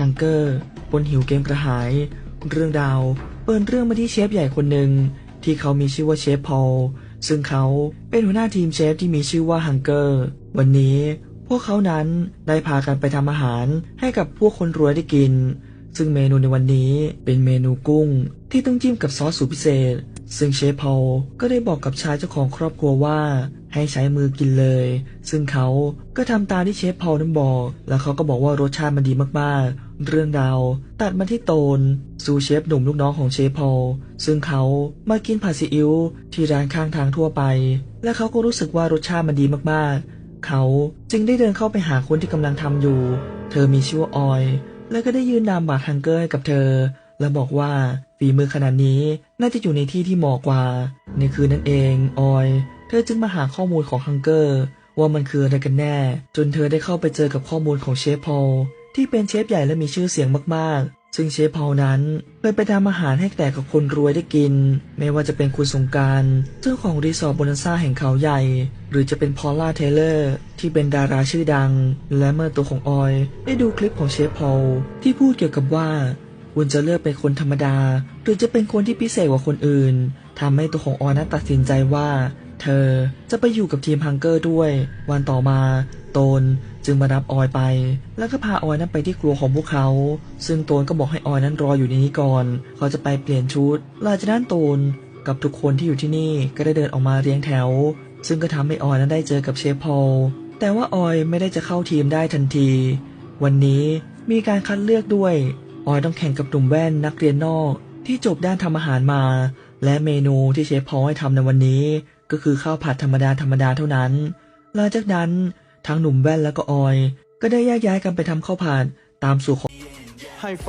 ฮังเกอร์บนหิวเกมกระหาย เรื่องดาว เปิดเรื่องมาที่เชฟใหญ่คนหนึ่งที่เขามีชื่อว่าเชฟพอลซึ่งเขาเป็นหัวหน้าทีมเชฟที่มีชื่อว่าฮังเกอร์ วันนี้พวกเขานั้นได้พากันไปทำอาหารให้กับพวกคนรวยได้กิน ซึ่งเมนูในวันนี้เป็นเมนูกุ้ง ที่ต้องจิ้มกับซอสสูตรพิเศษ ซึ่งเชฟพอลก็ได้บอกกับชายเจ้าของครอบครัวว่า ให้ใช้มือกินเลย ซึ่งเขาก็ทำตามที่เชฟพอลนั้นบอก แล้วเขาก็บอกว่ารสชาติมันดีมากๆ เรื่องราวตัดมาที่โตนสู่เชฟหนุ่มลูกน้องของเชฟพอลซึ่งเขามากินผัดซีอิ๊วที่ร้านข้างทางทั่วไป และเขาก็รู้สึกว่ารสชาติมันดีมากๆ เขาจึงได้เดินเข้าไปหาคนที่กำลังทำอยู่ เธอมีชื่อว่าออย แล้วก็ได้ยืนนามบัตรฮังเกอร์ให้กับเธอ และบอกว่าฝีมือขนาดนี้น่าจะอยู่ในที่ที่เหมาะกว่า ในคืนนั้นเองออย ธอจึงมาหาข้อมูลของฮังเกอร์ ว่ามันคืออะไรกันแน่ จนเธอได้เข้าไปเจอกับข้อมูลของเชฟพอลที่เป็นเชฟใหญ่และมีชื่อเสียงมากๆ ซึ่งเชฟพอลนั้นเคยไปทำอาหารให้แต่กับคนรวยได้กิน ไม่ว่าจะเป็นคุณสงการเจ้าของรีสอร์ทโบนันซ่าแห่งเขาใหญ่ หรือจะเป็นพอลล่าเทเลอร์ ที่เป็นดาราชื่อดัง และเมื่อตัวของออยได้ดูคลิปของเชฟพอลที่พูดเกี่ยวกับว่าคุณจะเลือกเป็นคนธรรมดา หรือจะเป็นคนที่พิเศษกว่าคนอื่น ทำให้ตัวของออยนั้นตัดสินใจว่า เธอจะไปอยู่กับทีมฮังเกอร์ด้วย วันต่อมาโตนจึงมารับออยไป แล้วก็พาออยนั้นไปที่ครัวของพวกเขา ซึ่งโตนก็บอกให้ออยนั้นรออยู่ในนี้ก่อน เขาจะไปเปลี่ยนชุดหลังจากนั้นโตนกับทุกคนที่อยู่ที่นี่ก็ได้เดินออกมาเรียงแถว ซึ่งก็ทำให้ออยนั้นได้เจอกับเชฟพอล แต่ว่าออยไม่ได้จะเข้าทีมได้ทันที วันนี้มีการคัดเลือกด้วย ออยต้องแข่งกับหนุ่มแว่นนักเรียนนอกที่จบด้านทำอาหารมา และเมนูที่เชฟพอให้ทำในวันนี้ ก็คือข้าวผัดธรรมดาธรรมดาเท่านั้น หลังจากนั้นทั้งหนุ่มแว่นและก็ออย ก็ได้แยกย้ายกันไปทำข้าวผัดตามสูตรของไฮไฟ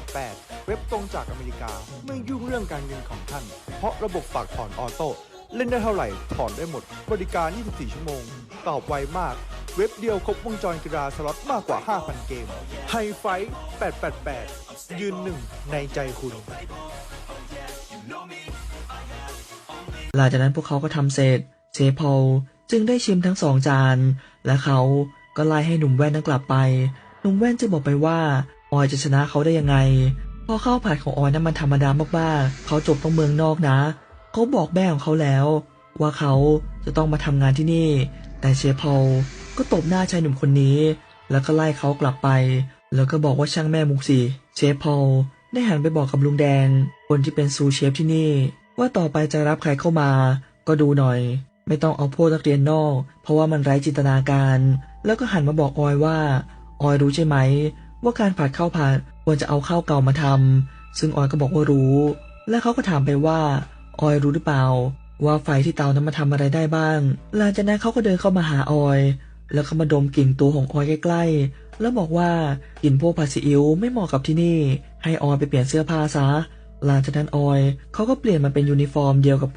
888 เว็บตรงจากอเมริกา ไม่ยุ่งเรื่องการเงินของท่าน เพราะระบบฝากถอนออโต้เล่นได้เท่าไหร่ ถอนได้หมด บริการ 24 ชั่วโมง ตอบไวมาก เว็บเดียวครบวงจรกีฬาสล็อตมากกว่า 5,000 เกมไฮไฟ888 ยืนหนึ่งในใจคุณ หลังจากนั้นพวกเขาก็ทำเสร็จ เชฟพอลจึงได้ชิมทั้งสองจาน และเขาก็ไล่ให้หนุ่มแว่นนั้นกลับไป หนุ่มแว่นจึงบอกไปว่า ออยจะชนะเขาได้ยังไงพราะข้าวผัดของออยนั้นมันธรรมดามากๆ เขาจบต้องเมืองนอกนะ เขาบอกแม่ของเขาแล้ว ว่าเขาจะต้องมาทำงานที่นี่ แต่เชฟพอลก็ตบหน้าชายหนุ่มคนนี้ แล้วก็ไล่เขากลับไป แล้วก็บอกว่าช่างแม่มุกสิ เชฟพอล ได้หันไปบอกกับลุงแดง คนที่เป็นซูเชฟที่นี่ ว่าต่อไปจะรับใครเข้ามา ก็ดูหน่อย ไม่ต้องเอาพวกนักเรียนนอก เพราะว่ามันไร้จินตนาการ แล้วก็หันมาบอกออยว่า ออยรู้ใช่ไหม ว่าการผัดข้าวผัดควรจะเอาข้าวเก่ามาทำซึ่งออยก็บอกว่ารู้ และเขาก็ถามไปว่า ออยรู้หรือเปล่า ว่าไฟที่เตานั้นมาทำอะไรได้บ้างหลังจากนั้นเขาก็เดินเข้ามาหาออย แล้วเขามาดมกลิ่นตัวของออยใกล้ๆ แล้วบอกว่ากลิ่นพวกผัดซีอิ๊วไม่เหมาะกับที่นี่ ให้ออยไปเปลี่ยนเสื้อผ้าซะ หลังจากนั้นออยเขาก็เปลี่ยนมาเป็นยูนิฟอร์มเดียวกับ